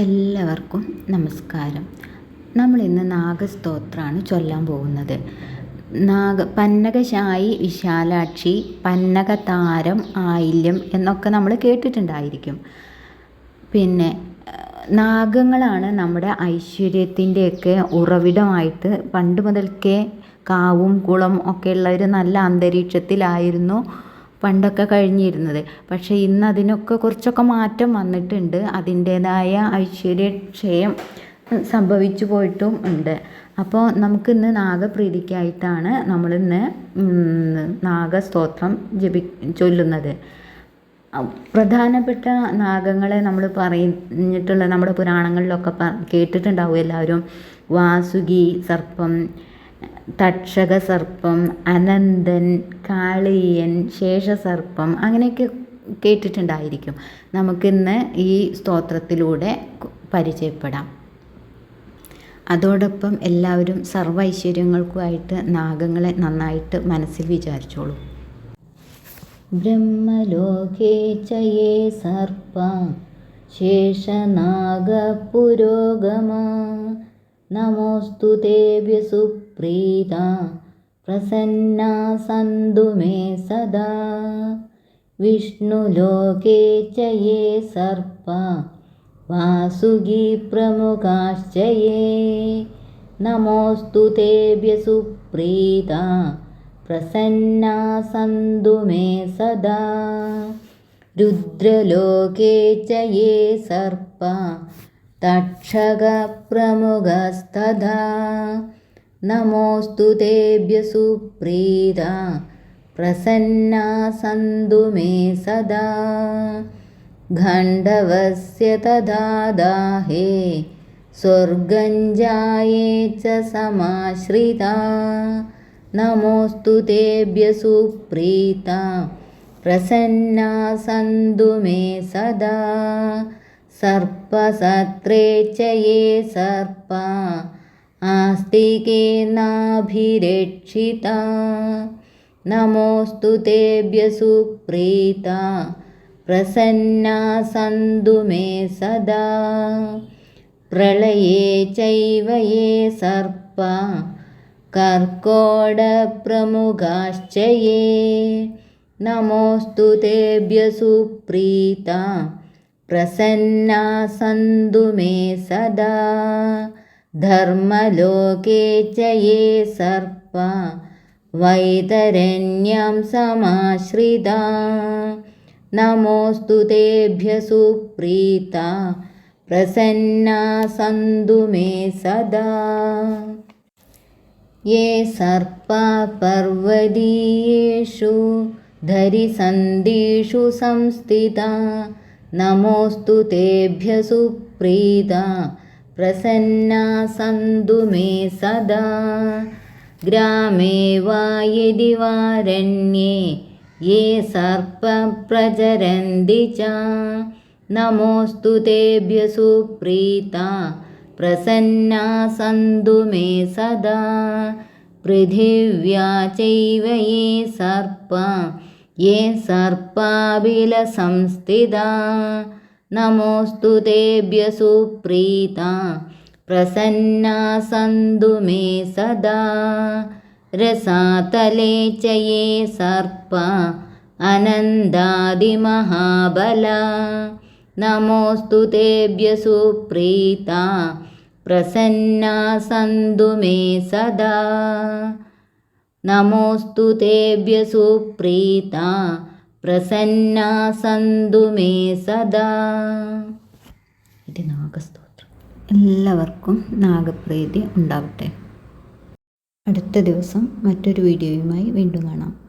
എല്ലാവർക്കും നമസ്കാരം. നമ്മൾ ഇന്ന് നാഗസ്തോത്രമാണ് ചൊല്ലാൻ പോകുന്നത്. നാഗ പന്നകശായി വിശാലാക്ഷി പന്നകതാരം ആയില്യം എന്നൊക്കെ നമ്മൾ കേട്ടിട്ടുണ്ടായിരിക്കും. പിന്നെ നാഗങ്ങളാണ് നമ്മുടെ ഐശ്വര്യത്തിന്റെയൊക്കെ ഉറവിടമായിട്ട് പണ്ട് മുതൽക്കേ കാവും കുളം ഒക്കെ ഉള്ള ഒരു നല്ല അന്തരീക്ഷത്തിലായിരുന്നു പണ്ടൊക്കെ കഴിഞ്ഞിരുന്നത്. പക്ഷേ ഇന്ന് അതിനൊക്കെ കുറച്ചൊക്കെ മാറ്റം വന്നിട്ടുണ്ട്. അതിന്റേതായ ഐശ്വര്യക്ഷയം സംഭവിച്ചു പോയിട്ടും ഉണ്ട്. അപ്പോൾ നമുക്കിന്ന് നാഗപ്രീതിക്കായിട്ടാണ് നമ്മളിന്ന് നാഗസ്തോത്രം ജപി ചൊല്ലുന്നത്. പ്രധാനപ്പെട്ട നാഗങ്ങളെ നമ്മൾ പറഞ്ഞിട്ടുള്ള നമ്മുടെ പുരാണങ്ങളിലൊക്കെ കേട്ടിട്ടുണ്ടാവും എല്ലാവരും. വാസുകി സർപ്പം തക്ഷക സർപ്പം അനന്തൻ കാളിയൻ ശേഷസർപ്പം അങ്ങനെയൊക്കെ കേട്ടിട്ടുണ്ടായിരിക്കും. നമുക്കിന്ന് ഈ സ്തോത്രത്തിലൂടെ പരിചയപ്പെടാം. അതോടൊപ്പം എല്ലാവരും സർവ ഐശ്വര്യങ്ങൾക്കുമായിട്ട് നാഗങ്ങളെ നന്നായിട്ട് മനസ്സിൽ വിചാരിച്ചോളൂ. ബ്രഹ്മലോകേ ചയേ സർപ്പ ശേഷനാഗപുരോഗമ നമോസ്തു തേഭ്യ प्रीता प्रसन्ना सन्तु मे सदा विष्णुलोके च ये सर्पा वासुकिप्रमुखाश्च ये नमोऽस्तु तेभ्य सुप्रीता प्रसन्ना सन्तु मे सदा रुद्रलोके च ये सर्पा तक्षकप्रमुखस्तदा नमोऽस्तु तेभ्य सुप्रीता प्रसन्ना सन्तु मे सदा। खण्डवस्य तथा दाहे स्वर्गञ्जाये च समाश्रिता। नमोऽस्तु तेभ्य सुप्रीता प्रसन्ना सन्तु मे सदा। सर्पसत्रे च ये सर्पा आस्तिकेनाभिरक्षिता नमोऽस्तु तेभ्य सुप्रीता प्रसन्ना सन्तु मे सदा प्रलये चैव ये सर्पा कर्कोडप्रमुखाश्च ये नमोऽस्तु तेभ्य सुप्रीता प्रसन्ना सन्तु मे सदा धर्मलोके च ये सर्पा वैतरण्यं समाश्रिता। नमोऽस्तु तेभ्य सुप्रीता प्रसन्ना सन्तु मे सदा। ये सर्पा पर्वदीयेषु धरिसन्धिषु संस्थिता। नमोऽस्तु तेभ्य सुप्रीता प्रसन्ना सन्तु मे सदा ग्रामे वा यदि वारण्ये ये सर्पप्रचरन्ति च नमोऽस्तु तेभ्य सुप्रीता प्रसन्ना सन्तु मे सदा पृथिव्या चैव ये सर्पा ये सर्पाबिलसंस्थिता नमोऽस्तु तेभ्य सुप्रीता प्रसन्ना सन्तु मे सदा रसातले च ये सर्पा अनन्दादिमहाबला नमोऽस्तु तेभ्य सुप्रीता प्रसन्ना सन्तु मे सदा नमोऽस्तु तेभ्य सुप्रीता പ്രസന്ന സന്തു മേ സദാ. ഇത് നാഗസ്തോത്രം. എല്ലാവർക്കും നാഗപ്രീതി ഉണ്ടാവട്ടെ. അടുത്ത ദിവസം മറ്റൊരു വീഡിയോയുമായി വീണ്ടും കാണാം.